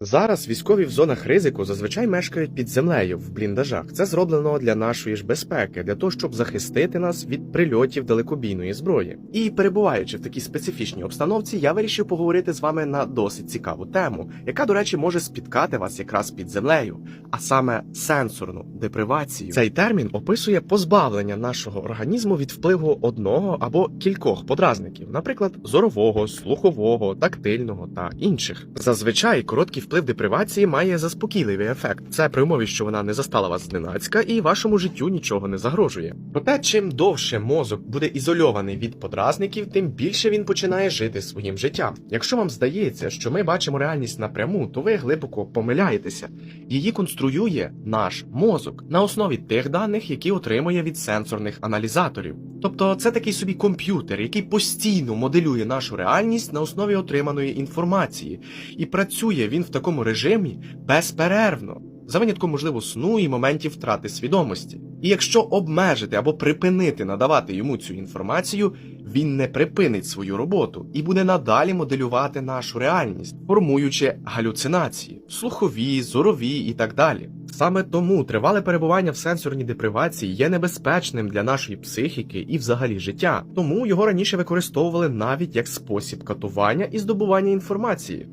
Зараз військові в зонах ризику зазвичай мешкають під землею в бліндажах. Це зроблено для нашої ж безпеки, для того, щоб захистити нас від прильотів далекобійної зброї. І перебуваючи в такій специфічній обстановці, я вирішив поговорити з вами на досить цікаву тему, яка, до речі, може спіткати вас якраз під землею, а саме сенсорну депривацію. Цей термін описує позбавлення нашого організму від впливу одного або кількох подразників, наприклад, зорового, слухового, тактильного та інших. Зазвичай короткий вплив депривації має заспокійливий ефект. Це при умові, що вона не застала вас зненацька і вашому життю нічого не загрожує. Проте, чим довше мозок буде ізольований від подразників, тим більше він починає жити своїм життям. Якщо вам здається, що ми бачимо реальність напряму, то ви глибоко помиляєтеся. Її конструює наш мозок на основі тих даних, які отримує від сенсорних аналізаторів. Тобто це такий собі комп'ютер, який постійно моделює нашу реальність на основі отриманої інформації, і працює він в такому режимі безперервно, за винятком можливо сну і моментів втрати свідомості. І якщо обмежити або припинити надавати йому цю інформацію, він не припинить свою роботу і буде надалі моделювати нашу реальність, формуючи галюцинації, слухові, зорові і так далі. Саме тому тривале перебування в сенсорній депривації є небезпечним для нашої психіки і взагалі життя. Тому його раніше використовували навіть як спосіб катування і здобування інформації.